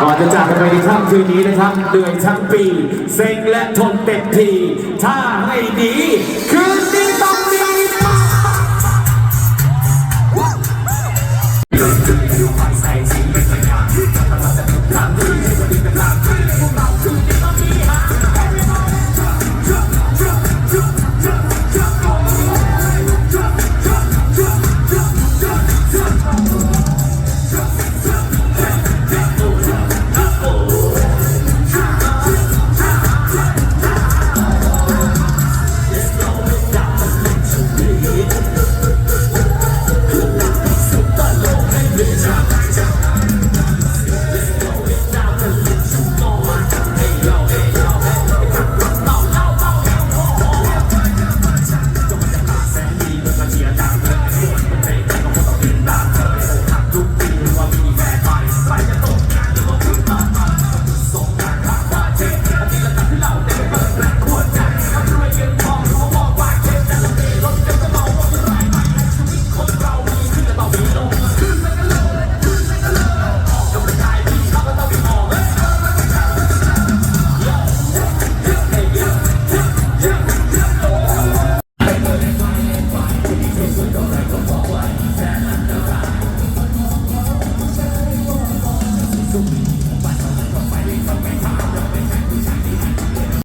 ก่อนจะจันไปในค่ำคืนนี้นะครับเหนื่อยทั้งปีเซ็งและทนเต็มที ถ้าให้ดี คืนนี้ต้องมี